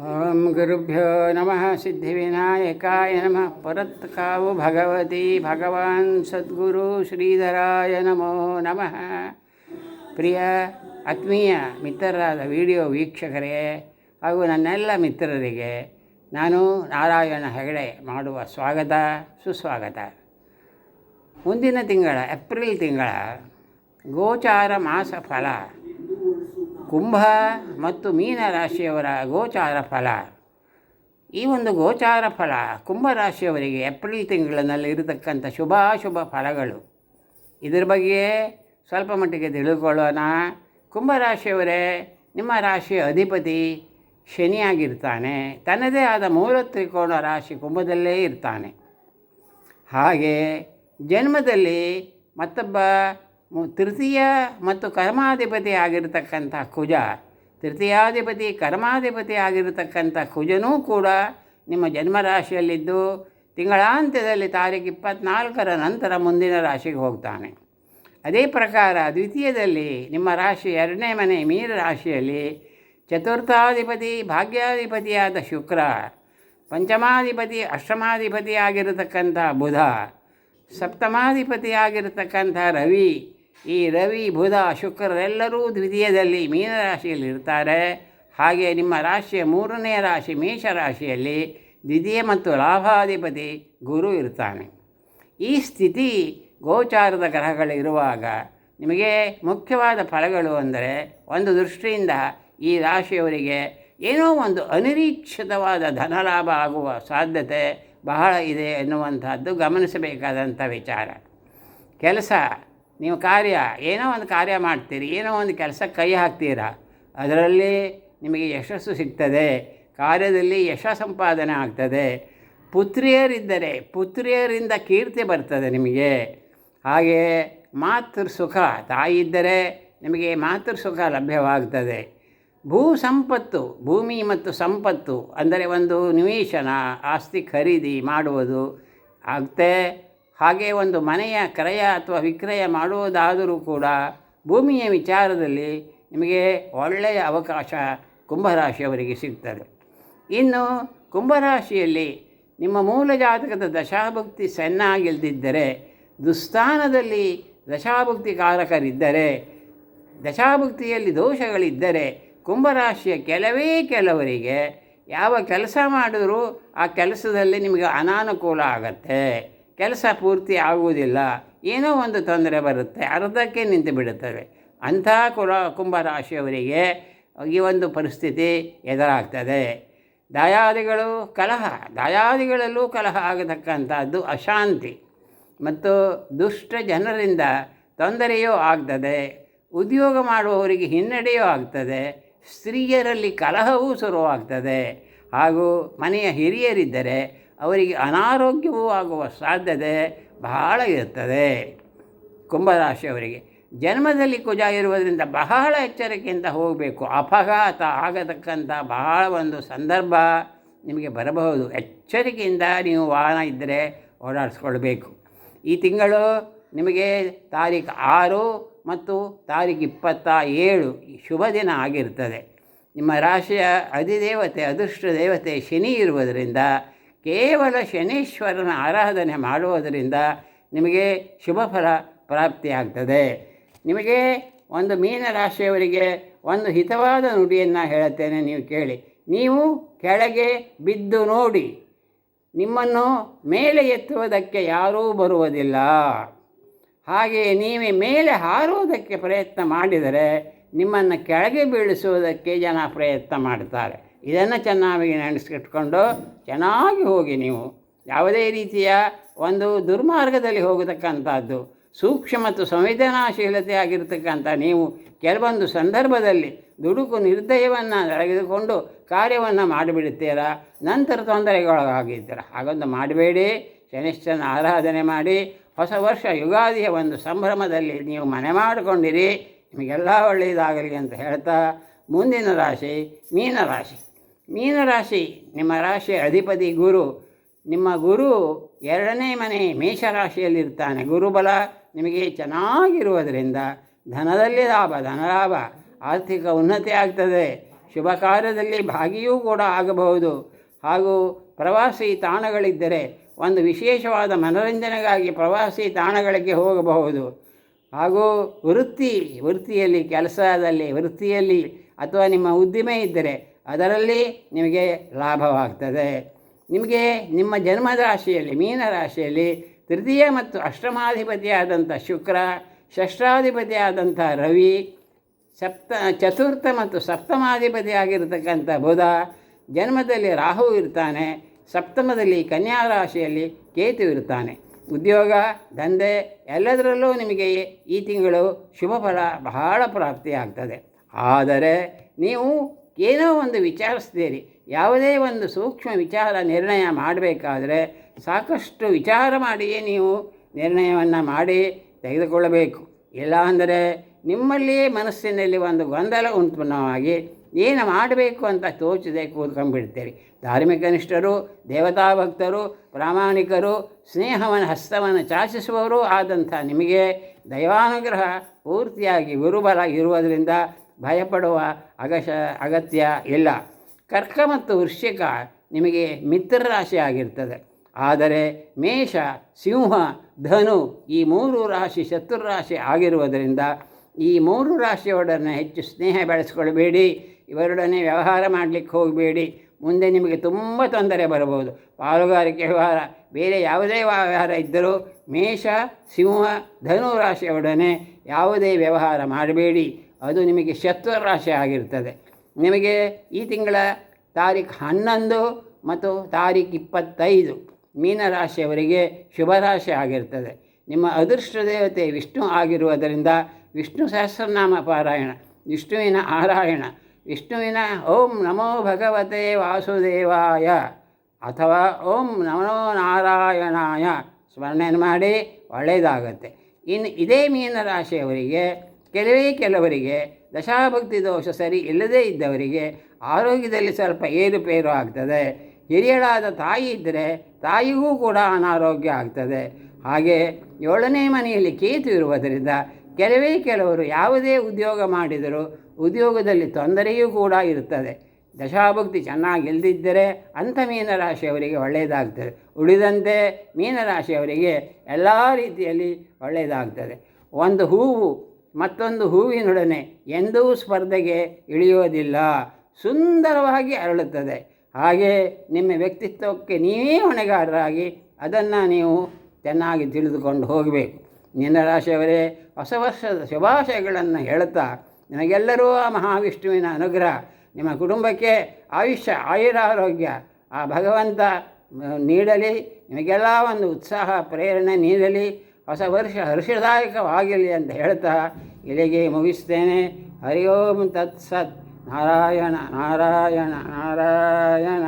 ಓಂ ಗುರುಭ್ಯೋ ನಮಃ ಸಿದ್ಧಿವಿನಾಯಕಾಯ ನಮಃ ಪರತ್ಕಾವು ಭಗವತಿ ಭಗವಾನ್ ಸದ್ಗುರು ಶ್ರೀಧರಾಯ ನಮೋ ನಮಃ ಪ್ರಿಯ ಆತ್ಮೀಯ ಮಿತ್ರರಾದ ವಿಡಿಯೋ ವೀಕ್ಷಕರೇ ಹಾಗೂ ನನ್ನೆಲ್ಲ ಮಿತ್ರರಿಗೆ ನಾನು ನಾರಾಯಣ ಹೆಗಡೆ ಮಾಡುವ ಸ್ವಾಗತ, ಸುಸ್ವಾಗತ. ಮುಂದಿನ ತಿಂಗಳ, ಏಪ್ರಿಲ್ ತಿಂಗಳ ಗೋಚಾರ ಮಾಸ ಫಲ. ಕುಂಭ ಮತ್ತು ಮೀನ ರಾಶಿಯವರ ಗೋಚಾರ ಫಲ. ಈ ಒಂದು ಗೋಚಾರ ಫಲ ಕುಂಭ ರಾಶಿಯವರಿಗೆ ಏಪ್ರಿಲ್ ತಿಂಗಳಿನಲ್ಲಿ ಇರತಕ್ಕಂಥ ಶುಭಾಶುಭ ಫಲಗಳು. ಇದರ ಬಗ್ಗೆ ಸ್ವಲ್ಪ ಮಟ್ಟಿಗೆ ತಿಳಿದುಕೊಳ್ಳೋಣ ಕುಂಭರಾಶಿಯವರೇ, ನಿಮ್ಮ ರಾಶಿಯ ಅಧಿಪತಿ ಶನಿಯಾಗಿರ್ತಾನೆ. ತನ್ನದೇ ಆದ ಮೂಲ ತ್ರಿಕೋಣ ರಾಶಿ ಕುಂಭದಲ್ಲೇ ಇರ್ತಾನೆ. ಹಾಗೆ ಜನ್ಮದಲ್ಲಿ ಮತ್ತೊಬ್ಬ ತೃತೀಯ ಮತ್ತು ಕರ್ಮಾಧಿಪತಿ ಆಗಿರತಕ್ಕಂಥ ಕುಜ, ತೃತೀಯಾಧಿಪತಿ, ಕರ್ಮಾಧಿಪತಿ ಆಗಿರತಕ್ಕಂಥ ಕುಜನೂ ಕೂಡ ನಿಮ್ಮ ಜನ್ಮರಾಶಿಯಲ್ಲಿದ್ದು ತಿಂಗಳಾಂತ್ಯದಲ್ಲಿ ತಾರೀಕು ಇಪ್ಪತ್ನಾಲ್ಕರ ನಂತರ ಮುಂದಿನ ರಾಶಿಗೆ ಹೋಗ್ತಾನೆ. ಅದೇ ಪ್ರಕಾರ ದ್ವಿತೀಯದಲ್ಲಿ ನಿಮ್ಮ ರಾಶಿ ಎರಡನೇ ಮನೆ ಮೀನ ರಾಶಿಯಲ್ಲಿ ಚತುರ್ಥಾಧಿಪತಿ, ಭಾಗ್ಯಾಧಿಪತಿಯಾದ ಶುಕ್ರ, ಪಂಚಮಾಧಿಪತಿ, ಅಷ್ಟಮಾಧಿಪತಿ ಆಗಿರತಕ್ಕಂಥ ಬುಧ, ಸಪ್ತಮಾಧಿಪತಿ ಆಗಿರತಕ್ಕಂಥ ರವಿ ಈ ರವಿ, ಬುಧ, ಶುಕ್ರರೆಲ್ಲರೂ ದ್ವಿತೀಯದಲ್ಲಿ ಮೀನರಾಶಿಯಲ್ಲಿ ಇರ್ತಾರೆ. ಹಾಗೆ ನಿಮ್ಮ ರಾಶಿಯ ಮೂರನೇ ರಾಶಿ ಮೇಷರಾಶಿಯಲ್ಲಿ ದ್ವಿತೀಯ ಮತ್ತು ಲಾಭಾಧಿಪತಿ ಗುರು ಇರ್ತಾನೆ. ಈ ಸ್ಥಿತಿ ಗೋಚಾರದ ಗ್ರಹಗಳಿರುವಾಗ ನಿಮಗೆ ಮುಖ್ಯವಾದ ಫಲಗಳು ಅಂದರೆ ಒಂದು ದೃಷ್ಟಿಯಿಂದ ಈ ರಾಶಿಯವರಿಗೆ ಏನೋ ಒಂದು ಅನಿರೀಕ್ಷಿತವಾದ ಧನಲಾಭ ಆಗುವ ಸಾಧ್ಯತೆ ಬಹಳ ಇದೆ ಎನ್ನುವಂಥದ್ದು ಗಮನಿಸಬೇಕಾದಂಥ ವಿಚಾರ. ಕೆಲಸ ನೀವು ಕಾರ್ಯ, ಏನೋ ಒಂದು ಕಾರ್ಯ ಮಾಡ್ತೀರಿ, ಏನೋ ಒಂದು ಕೆಲಸ ಕೈ ಹಾಕ್ತೀರಾ, ಅದರಲ್ಲಿ ನಿಮಗೆ ಯಶಸ್ಸು ಸಿಗ್ತದೆ, ಕಾರ್ಯದಲ್ಲಿ ಯಶ ಸಂಪಾದನೆ ಆಗ್ತದೆ. ಪುತ್ರಿಯರಿದ್ದರೆ, ಪುತ್ರಿಯರಿಂದ ಕೀರ್ತಿ ಬರ್ತದೆ ನಿಮಗೆ. ಹಾಗೆ ಮಾತೃ ಸುಖ, ತಾಯಿ ಇದ್ದರೆ ನಿಮಗೆ ಮಾತೃ ಸುಖ ಲಭ್ಯವಾಗ್ತದೆ. ಭೂ ಸಂಪತ್ತು, ಭೂಮಿ ಮತ್ತು ಸಂಪತ್ತು ಅಂದರೆ ಒಂದು ನಿವೇಶನ, ಆಸ್ತಿ ಖರೀದಿ ಮಾಡುವುದು ಆಗ್ತೆ ಹಾಗೆ ಒಂದು ಮನೆಯ ಕ್ರಯ ಅಥವಾ ವಿಕ್ರಯ ಮಾಡುವುದಾದರೂ ಕೂಡ ಭೂಮಿಯ ವಿಚಾರದಲ್ಲಿ ನಿಮಗೆ ಒಳ್ಳೆಯ ಅವಕಾಶ ಕುಂಭರಾಶಿಯವರಿಗೆ ಸಿಗ್ತದೆ. ಇನ್ನು ಕುಂಭರಾಶಿಯಲ್ಲಿ ನಿಮ್ಮ ಮೂಲ ಜಾತಕದ ದಶಾಭಕ್ತಿ ಸಣ್ಣಾಗಿಲ್ದಿದ್ದರೆ ದುಸ್ಥಾನದಲ್ಲಿ ದಶಾಭಕ್ತಿ ಕಾರಕರಿದ್ದರೆ, ದಶಾಭಕ್ತಿಯಲ್ಲಿ ದೋಷಗಳಿದ್ದರೆ ಕುಂಭರಾಶಿಯ ಕೆಲವೇ ಕೆಲವರಿಗೆ ಯಾವ ಕೆಲಸ ಮಾಡಿದರೂ ಆ ಕೆಲಸದಲ್ಲಿ ನಿಮಗೆ ಅನಾನುಕೂಲ ಆಗತ್ತೆ. ಕೆಲಸ ಪೂರ್ತಿ ಆಗುವುದಿಲ್ಲ. ಏನೋ ಒಂದು ತೊಂದರೆ ಬರುತ್ತೆ, ಅರ್ಧಕ್ಕೆ ನಿಂತು ಬಿಡುತ್ತವೆ. ಅಂಥ ಕುಲ ಕುಂಭರಾಶಿಯವರಿಗೆ ಈ ಒಂದು ಪರಿಸ್ಥಿತಿ ಎದುರಾಗ್ತದೆ. ದಯಾದಿಗಳು ಕಲಹ, ದಯಾದಿಗಳಲ್ಲೂ ಕಲಹ ಆಗತಕ್ಕಂಥದ್ದು ಅಶಾಂತಿ. ಮತ್ತು ದುಷ್ಟ ಜನರಿಂದ ತೊಂದರೆಯೂ ಆಗ್ತದೆ, ಉದ್ಯೋಗ ಮಾಡುವವರಿಗೆ ಹಿನ್ನಡೆಯೂ ಆಗ್ತದೆ, ಸ್ತ್ರೀಯರಲ್ಲಿ ಕಲಹವೂ ಶುರುವಾಗ್ತದೆ. ಹಾಗೂ ಮನೆಯ ಹಿರಿಯರಿದ್ದರೆ ಅವರಿಗೆ ಅನಾರೋಗ್ಯವೂ ಆಗುವ ಸಾಧ್ಯತೆ ಬಹಳ ಇರ್ತದೆ. ಕುಂಭರಾಶಿಯವರಿಗೆ ಜನ್ಮದಲ್ಲಿ ಕುಜ ಇರುವುದರಿಂದ ಬಹಳ ಎಚ್ಚರಿಕೆಯಿಂದ ಹೋಗಬೇಕು. ಅಪಘಾತ ಆಗತಕ್ಕಂಥ ಬಹಳ ಒಂದು ಸಂದರ್ಭ ನಿಮಗೆ ಬರಬಹುದು. ಎಚ್ಚರಿಕೆಯಿಂದ ನೀವು ವಾಹನ ಇದ್ದರೆ ಓಡಾಡಿಸ್ಕೊಳ್ಬೇಕು. ಈ ತಿಂಗಳು ನಿಮಗೆ ತಾರೀಕು ಆರು ಮತ್ತು ತಾರೀಕು ಇಪ್ಪತ್ತ ಏಳು ಶುಭ ದಿನ ಆಗಿರ್ತದೆ. ನಿಮ್ಮ ರಾಶಿಯ ಅಧಿದೇವತೆ, ಅದೃಷ್ಟ ದೇವತೆ ಶನಿ ಇರುವುದರಿಂದ ಕೇವಲ ಶನೀಶ್ವರನ ಆರಾಧನೆ ಮಾಡುವುದರಿಂದ ನಿಮಗೆ ಶುಭ ಫಲ ಪ್ರಾಪ್ತಿಯಾಗ್ತದೆ. ನಿಮಗೆ ಒಂದು ಮೀನ ರಾಶಿಯವರಿಗೆ ಒಂದು ಹಿತವಾದ ನುಡಿಯನ್ನು ಹೇಳುತ್ತೇನೆ ನೀವು ಕೇಳಿ. ನೀವು ಕೆಳಗೆ ಬಿದ್ದು ನೋಡಿ, ನಿಮ್ಮನ್ನು ಮೇಲೆ ಎತ್ತುವುದಕ್ಕೆ ಯಾರೂ ಬರುವುದಿಲ್ಲ. ಹಾಗೆ ನೀವೇ ಮೇಲೆ ಹಾರುವುದಕ್ಕೆ ಪ್ರಯತ್ನ ಮಾಡಿದರೆ ನಿಮ್ಮನ್ನು ಕೆಳಗೆ ಬೀಳಿಸುವುದಕ್ಕೆ ಜನ ಪ್ರಯತ್ನ ಮಾಡ್ತಾರೆ. ಇದನ್ನು ಚೆನ್ನಾಗಿ ನೆನೆಸ್ಕಿಟ್ಕೊಂಡು ಚೆನ್ನಾಗಿ ಹೋಗಿ ನೀವು. ಯಾವುದೇ ರೀತಿಯ ಒಂದು ದುರ್ಮಾರ್ಗದಲ್ಲಿ ಹೋಗತಕ್ಕಂಥದ್ದು, ಸೂಕ್ಷ್ಮ ಮತ್ತು ಸಂವೇದನಾಶೀಲತೆ ಆಗಿರತಕ್ಕಂಥ ನೀವು ಕೆಲವೊಂದು ಸಂದರ್ಭದಲ್ಲಿ ದುಡುಕು ನಿರ್ದಯವನ್ನು ತೆಗೆದುಕೊಂಡು ಕಾರ್ಯವನ್ನು ಮಾಡಿಬಿಡುತ್ತೀರಾ? ನಂತರ ತೊಂದರೆಗೊಳಗಾಗಿದ್ದೀರಾ. ಹಾಗೊಂದು ಮಾಡಬೇಡಿ ಶನಿಶ್ಚನ ಆರಾಧನೆ ಮಾಡಿ, ಹೊಸ ವರ್ಷ ಯುಗಾದಿಯ ಒಂದು ಸಂಭ್ರಮದಲ್ಲಿ ನೀವು ಮನೆ ಮಾಡಿಕೊಂಡಿರಿ. ನಿಮಗೆಲ್ಲ ಒಳ್ಳೆಯದಾಗಲಿ ಅಂತ ಹೇಳ್ತಾ ಮುಂದಿನ ರಾಶಿ ಮೀನರಾಶಿ ಮೀನರಾಶಿ ನಿಮ್ಮ ರಾಶಿ ಅಧಿಪತಿ ಗುರು, ನಿಮ್ಮ ಗುರು ಎರಡನೇ ಮನೆ ಮೇಷರಾಶಿಯಲ್ಲಿರ್ತಾನೆ ಗುರುಬಲ ನಿಮಗೆ ಚೆನ್ನಾಗಿರುವುದರಿಂದ ಧನದಲ್ಲಿ ಲಾಭ, ಧನಲಾಭ, ಆರ್ಥಿಕ ಉನ್ನತಿ ಆಗ್ತದೆ. ಶುಭ ಕಾರ್ಯದಲ್ಲಿ ಭಾಗಿಯೂ ಕೂಡ ಆಗಬಹುದು. ಹಾಗೂ ಪ್ರವಾಸಿ ತಾಣಗಳಿದ್ದರೆ ಒಂದು ವಿಶೇಷವಾದ ಮನೋರಂಜನೆಗಾಗಿ ಪ್ರವಾಸಿ ತಾಣಗಳಿಗೆ ಹೋಗಬಹುದು. ಹಾಗೂ ವೃತ್ತಿ, ವೃತ್ತಿಯಲ್ಲಿ, ಕೆಲಸದಲ್ಲಿ, ವೃತ್ತಿಯಲ್ಲಿ ಅಥವಾ ನಿಮ್ಮ ಉದ್ದಿಮೆ ಇದ್ದರೆ ಅದರಲ್ಲಿ ನಿಮಗೆ ಲಾಭವಾಗ್ತದೆ. ನಿಮಗೆ ನಿಮ್ಮ ಜನ್ಮದ ರಾಶಿಯಲ್ಲಿ ಮೀನ ರಾಶಿಯಲ್ಲಿ ತೃತೀಯ ಮತ್ತು ಅಷ್ಟಮಾಧಿಪತಿಯಾದಂಥ ಶುಕ್ರ, ಷಷ್ಠಾಧಿಪತಿಯಾದಂಥ ರವಿ, ಸಪ್ತ, ಚತುರ್ಥ ಮತ್ತು ಸಪ್ತಮಾಧಿಪತಿಯಾಗಿರ್ತಕ್ಕಂಥ ಬುಧ, ಜನ್ಮದಲ್ಲಿ ರಾಹು ಇರ್ತಾನೆ, ಸಪ್ತಮದಲ್ಲಿ ಕನ್ಯಾ ರಾಶಿಯಲ್ಲಿ ಕೇತು ಇರ್ತಾನೆ. ಉದ್ಯೋಗ, ದಂಧೆ ಎಲ್ಲದರಲ್ಲೂ ನಿಮಗೆ ಈ ತಿಂಗಳು ಶುಭ ಫಲ ಬಹಳ ಪ್ರಾಪ್ತಿಯಾಗ್ತದೆ. ಆದರೆ ನೀವು ಏನೋ ಒಂದು ವಿಚಾರಿಸ್ತೀರಿ ಯಾವುದೇ ಒಂದು ಸೂಕ್ಷ್ಮ ವಿಚಾರ ನಿರ್ಣಯ ಮಾಡಬೇಕಾದ್ರೆ ಸಾಕಷ್ಟು ವಿಚಾರ ಮಾಡಿಯೇ ನೀವು ನಿರ್ಣಯವನ್ನು ಮಾಡಿ ತೆಗೆದುಕೊಳ್ಳಬೇಕು. ಇಲ್ಲ ಅಂದರೆ ನಿಮ್ಮಲ್ಲಿಯೇ ಮನಸ್ಸಿನಲ್ಲಿ ಒಂದು ಗೊಂದಲ ಉತ್ಪನ್ನವಾಗಿ ಏನು ಮಾಡಬೇಕು ಅಂತ ತೋಚದೆ ಕೂತ್ಕೊಂಡ್ಬಿಡ್ತೀರಿ. ಧಾರ್ಮಿಕ ನಿಷ್ಠರು, ದೇವತಾ ಭಕ್ತರು, ಪ್ರಾಮಾಣಿಕರು, ಸ್ನೇಹವನ್ನು, ಹಸ್ತವನ್ನು ಚಾಚಿಸುವವರು ಆದಂಥ ನಿಮಗೆ ದೈವಾನುಗ್ರಹ ಪೂರ್ತಿಯಾಗಿ ಗುರುಬಲ ಇರುವುದರಿಂದ ಭಯಪಡುವ ಅಗಶ ಅಗತ್ಯ ಇಲ್ಲ. ಕರ್ಕ ಮತ್ತು ವೃಶ್ಚಿಕ ನಿಮಗೆ ಮಿತ್ರರಾಶಿ ಆಗಿರ್ತದೆ. ಆದರೆ ಮೇಷ, ಸಿಂಹ, ಧನು ಈ ಮೂರು ರಾಶಿ ಶತ್ರು ರಾಶಿ ಆಗಿರುವುದರಿಂದ ಈ ಮೂರು ರಾಶಿಯೊಡನೆ ಹೆಚ್ಚು ಸ್ನೇಹ ಬೆಳೆಸ್ಕೊಳ್ಬೇಡಿ ಇವರೊಡನೆ ವ್ಯವಹಾರ ಮಾಡಲಿಕ್ಕೆ ಹೋಗಬೇಡಿ. ಮುಂದೆ ನಿಮಗೆ ತುಂಬ ತೊಂದರೆ ಬರಬಹುದು. ಪಾಲುಗಾರಿಕೆ ವ್ಯವಹಾರ, ಬೇರೆ ಯಾವುದೇ ವ್ಯವಹಾರ ಇದ್ದರೂ ಮೇಷ, ಸಿಂಹ, ಧನು ರಾಶಿಯೊಡನೆ ಯಾವುದೇ ವ್ಯವಹಾರ ಮಾಡಬೇಡಿ. ಅದು ನಿಮಗೆ ಶತ್ರು ರಾಶಿ ಆಗಿರ್ತದೆ ನಿಮಗೆ ಈ ತಿಂಗಳ ತಾರೀಖು ಹನ್ನೊಂದು ಮತ್ತು ತಾರೀಖು ಇಪ್ಪತ್ತೈದು ಮೀನರಾಶಿಯವರಿಗೆ ಶುಭ ರಾಶಿ ಆಗಿರ್ತದೆ. ನಿಮ್ಮ ಅದೃಷ್ಟ ದೇವತೆ ವಿಷ್ಣು ಆಗಿರುವುದರಿಂದ ವಿಷ್ಣು ಸಹಸ್ರನಾಮ ಪಾರಾಯಣ, ವಿಷ್ಣುವಿನ ಆರಾಯಣ, ವಿಷ್ಣುವಿನ ಓಂ ನಮೋ ಭಗವತೆ ವಾಸುದೇವಾಯ ಅಥವಾ ಓಂ ನಮೋ ನಾರಾಯಣಾಯ ಸ್ಮರಣೆಯನ್ನು ಮಾಡಿ ಒಳ್ಳೆಯದಾಗತ್ತೆ. ಇನ್ನು ಇದೇ ಮೀನರಾಶಿಯವರಿಗೆ ಕೆಲವೇ ಕೆಲವರಿಗೆ ದಶಾಭಕ್ತಿ ದೋಷ ಸರಿ ಇಲ್ಲದೇ ಇದ್ದವರಿಗೆ ಆರೋಗ್ಯದಲ್ಲಿ ಸ್ವಲ್ಪ ಏರುಪೇರು ಆಗ್ತದೆ. ಹಿರಿಯಳಾದ ತಾಯಿ ಇದ್ದರೆ ತಾಯಿಗೂ ಕೂಡ ಅನಾರೋಗ್ಯ ಆಗ್ತದೆ. ಹಾಗೆ ಏಳನೇ ಮನೆಯಲ್ಲಿ ಕೇತು ಇರುವುದರಿಂದ ಕೆಲವೇ ಕೆಲವರು ಯಾವುದೇ ಉದ್ಯೋಗ ಮಾಡಿದರೂ ಉದ್ಯೋಗದಲ್ಲಿ ತೊಂದರೆಯೂ ಕೂಡ ಇರುತ್ತದೆ. ದಶಾಭಕ್ತಿ ಚೆನ್ನಾಗಿ ಇಲ್ಲದಿದ್ದರೆ ಅಂಥ ಮೀನರಾಶಿಯವರಿಗೆ ಒಳ್ಳೆಯದಾಗ್ತದೆ. ಉಳಿದಂತೆ ಮೀನರಾಶಿಯವರಿಗೆ ಎಲ್ಲ ರೀತಿಯಲ್ಲಿ ಒಳ್ಳೆಯದಾಗ್ತದೆ. ಒಂದು ಹೂವು ಮತ್ತೊಂದು ಹೂವಿನೊಡನೆ ಎಂದೂ ಸ್ಪರ್ಧೆಗೆ ಇಳಿಯೋದಿಲ್ಲ ಸುಂದರವಾಗಿ ಅರಳುತ್ತದೆ. ಹಾಗೆ ನಿಮ್ಮ ವ್ಯಕ್ತಿತ್ವಕ್ಕೆ ನೀವೇ ಹೊಣೆಗಾರರಾಗಿ ಅದನ್ನು ನೀವು ಚೆನ್ನಾಗಿ ತಿಳಿದುಕೊಂಡು ಹೋಗಬೇಕು. ಮೀನರಾಶಿಯವರೇ, ಹೊಸ ವರ್ಷದ ಶುಭಾಶಯಗಳನ್ನು ಹೇಳುತ್ತಾ ನಿಮಗೆಲ್ಲರೂ ಆ ಮಹಾವಿಷ್ಣುವಿನ ಅನುಗ್ರಹ, ನಿಮ್ಮ ಕುಟುಂಬಕ್ಕೆ ಆಯುಷ್ಯ, ಆಯುರಾರೋಗ್ಯ, ಆ ಭಗವಂತ ನೀಡಲಿ, ನಿಮಗೆಲ್ಲ ಒಂದು ಉತ್ಸಾಹ, ಪ್ರೇರಣೆ ನೀಡಲಿ. ಹೊಸ ವರ್ಷ ಹರ್ಷದಾಯಕವಾಗಿರಲಿ ಅಂತ ಹೇಳ್ತಾ ಇಲ್ಲಿಗೆ ಮುಗಿಸ್ತೇನೆ. ಹರಿ ಓಂ ತತ್ಸತ್. ನಾರಾಯಣ ನಾರಾಯಣ ನಾರಾಯಣ.